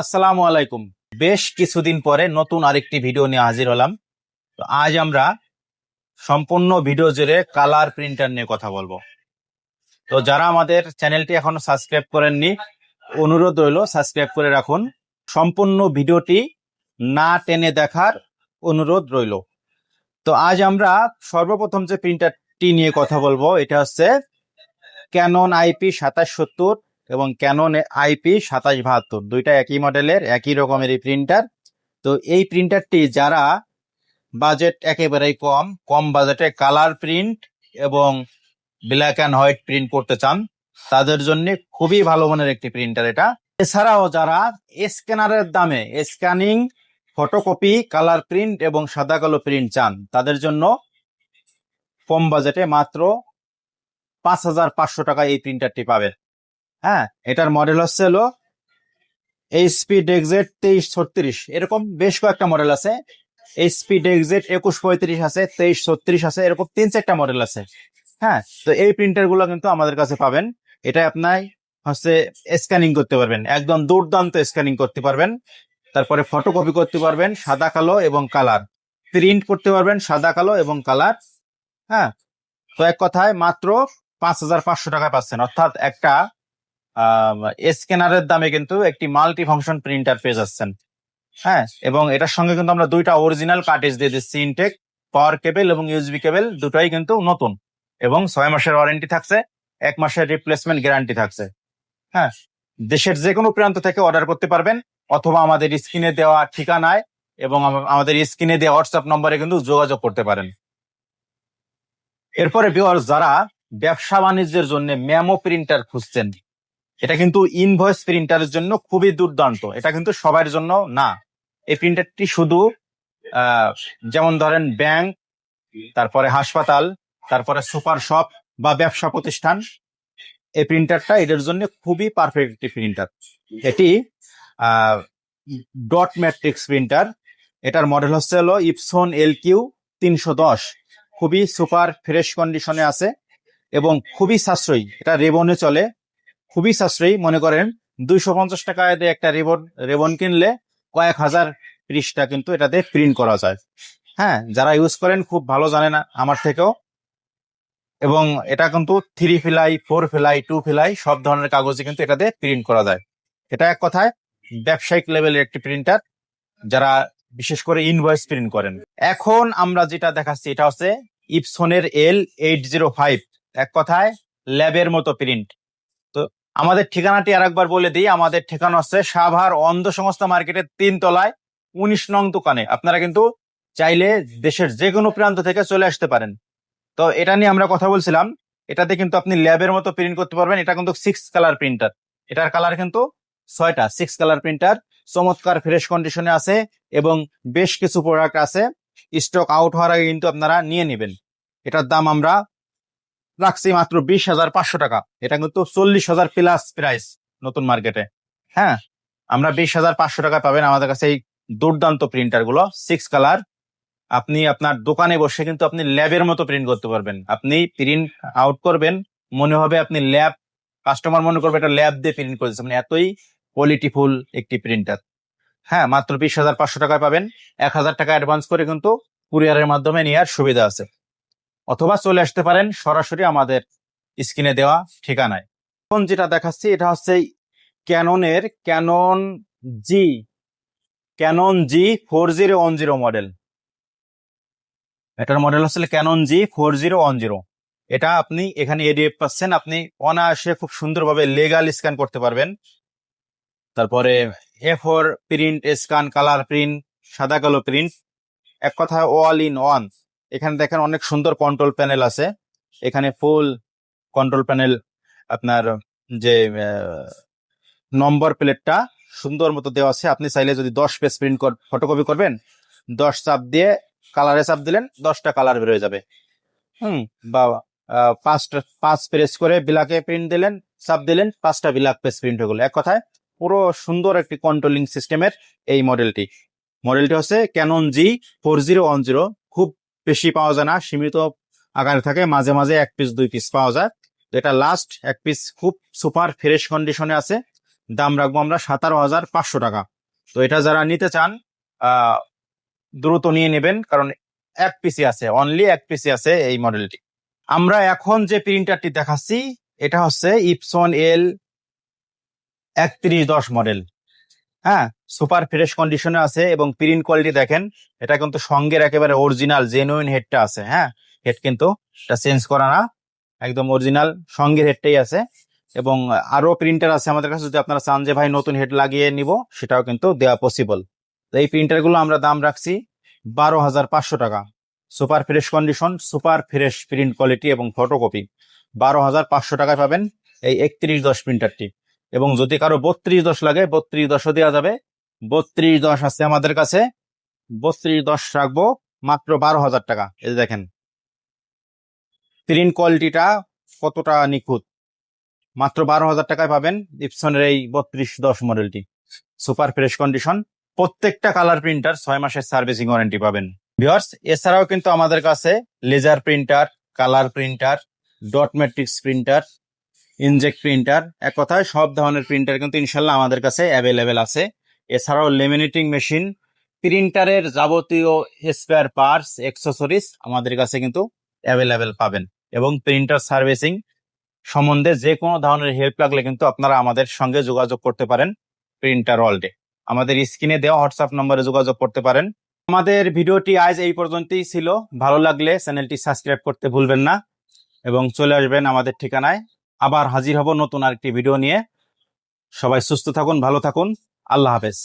আসসালামু আলাইকুম। বেশ কিছুদিন পরে নতুন আরেকটি ভিডিও নিয়ে হাজির হলাম। তো আজ আমরা সম্পূর্ণ ভিডিও জুড়ে কালার প্রিন্টার নিয়ে কথা বলব। তো যারা আমাদের চ্যানেলটি এখনও সাবস্ক্রাইব করেননি, অনুরোধ রইল সাবস্ক্রাইব করে রাখুন। সম্পূর্ণ ভিডিওটি না টেনে দেখার অনুরোধ রইল। তো আজ আমরা সর্বপ্রথম যে প্রিন্টারটি নিয়ে কথা বলব, এটা হচ্ছে ক্যানন আইপি সাতাশ সত্তর এবং ক্যানন আইপি সাতাশ বাহাত্তর। দুইটা একই মডেলের একই রকমের এই প্রিন্টার তো এই প্রিন্টারটি যারা বাজেট একেবারেই কম কম বাজেটে কালার প্রিন্ট এবং ব্ল্যাক অ্যান্ড হোয়াইট প্রিন্ট করতে চান, তাদের জন্য খুবই ভালো মানের একটি প্রিন্টার এটা। এছাড়াও যারা স্ক্যানারের দামে স্ক্যানিং ফটোকপি কালার প্রিন্ট এবং সাদা কালো প্রিন্ট চান, তাদের জন্য কম বাজেটে মাত্র পাঁচ হাজার পাঁচশো টাকা এই প্রিন্টারটি পাবেন। হ্যাঁ এটার মডেল হচ্ছে হলো এইচপি ডেক্সেট তেইশ ছত্রিশ। এরকম বেশ কয়েকটা মডেল আছে। এইচপি ডেক্সেট একুশ পঁয়ত্রিশ আছে, তেইশ ছত্রিশ আছে, এরকম তিন চারটা মডেল আছে। হ্যাঁ তো এই প্রিন্টারগুলো কিন্তু আমাদের কাছে পাবেন। এটা আপনার হচ্ছে স্ক্যানিং করতে পারবেন। একদম দুর্দান্ত স্ক্যানিং করতে পারবেন। তারপরে ফটোকপি করতে পারবেন সাদা, কালো এবং কালার প্রিন্ট করতে পারবেন সাদা, কালো এবং কালার হ্যাঁ তো এক কথায় মাত্র পাঁচ হাজার পাঁচশো টাকায় পাচ্ছেন। অর্থাৎ একটা স্ক্যানারের দামে কিন্তু একটি মাল্টি ফাংশন প্রিন্টার পেয়ে যাচ্ছেন হ্যাঁ এবং এটার সঙ্গে কিন্তু আমরা দুইটা অরিজিনাল কার্টেজ দিয়ে দিচ্ছি ইনটেক পাওয়ার কেবল এবং ইউজবি কেবল দুটোই কিন্তু নতুন। এবং ছয় মাসের ওয়ারেন্টি থাকছে, এক মাসের রিপ্লেসমেন্ট গ্যারান্টি থাকছে। হ্যাঁ দেশের যে কোনো প্রান্ত থেকে অর্ডার করতে পারবেন, অথবা আমাদের স্ক্রিনে দেওয়া ঠিকানায় এবং আমাদের স্ক্রিনে দেওয়া হোয়াটসঅ্যাপ নম্বরে কিন্তু যোগাযোগ করতে পারেন। এরপরে ভিউয়ার্স যারা ব্যবসা বাণিজ্যের জন্য মেমো প্রিন্টার খুঁজছেন এটা কিন্তু ইনভয়েস প্রিন্টারের জন্য খুবই দুর্দান্ত। এটা কিন্তু সবার জন্য না। এই প্রিন্টারটি শুধু যেমন ধরেন ব্যাংক তারপরে হাসপাতাল, তারপরে সুপার শপ বা ব্যবসা প্রতিষ্ঠান, এই প্রিন্টারটা এটার জন্য খুবই পারফেক্ট একটি প্রিন্টার এটি ডট ম্যাট্রিক্স প্রিন্টার এটার মডেল হচ্ছে হলো ইপসন এল কিউ তিনশো দশ। খুবই সুপার ফ্রেশ কন্ডিশনে আছে এবং খুবই সাশ্রয়ী। এটা রেবনে চলে। খুবই সাশ্রয়ী। মনে করেন দুইশো পঞ্চাশ টাকায় দিয়ে একটা রেবন রেবন কিনলে কয়েক হাজার পৃষ্ঠা কিন্তু এটাতে প্রিন্ট করা যায়। হ্যাঁ যারা ইউজ করেন খুব ভালো জানে না আমার থেকেও। এবং এটা কিন্তু three ply four ply two ply সব ধরনের কাগজে কিন্তু এটাতে প্রিন্ট করা যায়। এটা এক কথায় ব্যবসায়িক লেভেলের একটি প্রিন্টার যারা বিশেষ করে ইনভয়েস প্রিন্ট করেন। এখন আমরা যেটা দেখাচ্ছি এটা হচ্ছে ইপসনের এল এইট জিরো ফাইভ এক কথায় ল্যাবের মতো প্রিন্ট আমাদের ঠিকানাটি আরেকবার বলে দিই। আমাদের ঠিকানা হচ্ছে সাভার অন্ধ সংস্থা মার্কেটের তিন তলায় উনিশ নং দোকানে। আপনারা কিন্তু চাইলে দেশের যে কোনো প্রান্ত থেকে চলে আসতে পারেন। তো এটা নিয়ে আমরা কথা বলছিলাম। এটাতে কিন্তু আপনি ল্যাবের মতো প্রিন্ট করতে পারবেন। এটা কিন্তু সিক্স কালার প্রিন্টার এটার কালার কিন্তু ছয়টা। সিক্স কালার প্রিন্টার চমৎকার ফ্রেশ কন্ডিশনে আছে এবং বেশ কিছু প্রোডাক্ট আছে। স্টক আউট হওয়ার আগে কিন্তু আপনারা নিয়ে নেবেন। এটার দাম আমরা রাখছি মাত্র বিশ হাজার পাঁচশো টাকা। এটা কিন্তু চল্লিশ হাজার প্লাস প্রাইস নতুন মার্কেটে হ্যাঁ আমরা বিশ হাজার পাঁচশো টাকা পাবেন আমাদের কাছে এই দুর্দান্ত প্রিন্টারগুলো। সিক্স কালার আপনি আপনার দোকানে বসে কিন্তু আপনি ল্যাবের মতো প্রিন্ট করতে পারবেন। আপনি প্রিন্ট আউট করবেন, মনে হবে আপনি ল্যাব কাস্টমার মনে করবে এটা ল্যাব দিয়ে প্রিন্ট করেছে। মানে এতই কোয়ালিটিফুল একটি প্রিন্টার হ্যাঁ মাত্র বিশ হাজার পাঁচশো টাকায় পাবেন। এক হাজার টাকা অ্যাডভান্স করে কিন্তু কুরিয়ারের মাধ্যমে নেওয়ার সুবিধা আছে। অথবা চলে আসতে পারেন সরাসরি আমাদের স্ক্রিনে দেওয়া ঠিকানায়। এখন যেটা দেখাচ্ছি, এটা হচ্ছে ক্যাননের Canon G Canon G four zero one zero model এটার মডেল হচ্ছে Canon G four zero one zero এটা আপনি এখানে এডিএফ পাচ্ছেন, আপনি অনায়াসে খুব সুন্দরভাবে লেগাল স্ক্যান করতে পারবেন। তারপরে A four print scan colour print সাদা কালো প্রিন্ট এক কথা অল ইন ওয়ান এখানে দেখেন অনেক সুন্দর কন্ট্রোল প্যানেল আছে। এখানে ফুল কন্ট্রোল প্যানেল আপনার যে নম্বর প্লেটটা সুন্দর মতো দেওয়া আছে। আপনি চাইলে যদি দশ পেজ প্রিন্ট ফটোকপি করবেন, দশ চাপ দিয়ে কালারে চাপ দিলেন, দশটা কালার বেরোয় যাবে। হুম, বা পাঁচটা, পাঁচ প্রেস করে বিলাকে প্রিন্ট দিলেন, চাপ দিলেন, পাঁচটা বিলাক পেজ প্রিন্ট হয়ে গেলো। এক কথায়, পুরো সুন্দর একটি কন্ট্রোলিং সিস্টেমের এই মডেলটি মডেলটি হচ্ছে Canon G four zero one zero বেশি পাওয়া যায় না, সীমিত আকারে থাকে, মাঝে মাঝে এক পিস দুই পিস পাওয়া যায়। তো এটা লাস্ট এক পিস খুব সুপার ফ্রেশ কন্ডিশনে আছে। দাম রাখব আমরা সতেরো হাজার পাঁচশো টাকা। তো এটা যারা নিতে চান দ্রুত নিয়ে নেবেন, কারণ এক পিসি আছে অনলি এক পিসি আছে এই মডেলটি আমরা এখন যে প্রিন্টারটি দেখাচ্ছি, এটা হচ্ছে ইপসন এল একত্রিশ দশ মডেল হ্যাঁ সুপার ফ্রেশ কন্ডিশনে আছে এবং প্রিন্ট কোয়ালিটি দেখেন, এটা কিন্তু সঙ্গের একেবারে অরিজিনাল জেনুইন হেডটা আছে হ্যাঁ? হেড কিন্তু এটা চেঞ্জ করা না, একদম অরিজিনাল সঙ্গের হেডটাই আছে এবং আরও প্রিন্টার আছে আমাদের কাছে, যদি আপনারা চান যে ভাই নতুন হেড লাগিয়ে নিব, সেটাও কিন্তু দেওয়া পসিবল এই প্রিন্টারগুলো আমরা দাম রাখছি বারো হাজার পাঁচশো টাকা। Super fresh condition super fresh print quality এবং ফটোকপি বারো হাজার পাঁচশো টাকায় পাবেন এই একত্রিশ দশ প্রিন্টারটি এবং যদি কারও বত্রিশ দশ লাগে, বত্রিশ দশও দেওয়া যাবে। বত্রিশ দশ আছে আমাদের কাছে। বত্রিশ দশ রাখব মাত্র বারো হাজার টাকা। এই দেখেন। প্রিন্ট কোয়ালিটিটা কতটা নিখুঁত। মাত্র বারো হাজার টাকায় পাবেন ইপসনের এই বত্রিশ দশ মডেলটি সুপার ফ্রেশ কন্ডিশন প্রত্যেকটা কালার প্রিন্টার ছয় মাসের সার্ভিসিং ওয়ারেন্টি পাবেন। ভিওর্স এছাড়াও কিন্তু আমাদের কাছে laser printer colour printer dot matrix printer inkjet printer এক কথায় সব ধরনের প্রিন্টার কিন্তু ইনশাল্লাহ আমাদের কাছে অ্যাভেলেবেল আছে। এছাড়াও লেমিনেটিং মেশিন প্রিন্টারের যাবতীয় স্পেয়ার পার্টস অ্যাক্সেসরিজ আমাদের কাছে কিন্তু অ্যাভেলেবেল পাবেন। এবং প্রিন্টার সার্ভিসিং সম্বন্ধে যে কোনো ধরনের হেল্প লাগলে কিন্তু আপনারা আমাদের সঙ্গে যোগাযোগ করতে পারেন প্রিন্টার ওয়ার্ল্ডে আমাদের স্ক্রিনে দেওয়া হোয়াটসঅ্যাপ নম্বরে যোগাযোগ করতে পারেন। আমাদের ভিডিওটি আজ এই পর্যন্তই ছিল। ভালো লাগলে চ্যানেলটি সাবস্ক্রাইব করতে ভুলবেন না। এবং চলে আসবেন আমাদের ঠিকানায়। আবার হাজির হব নতুন আরেকটি ভিডিও নিয়ে। সবাই সুস্থ থাকুন ভালো থাকুন। আল্লাহ হাফেজ।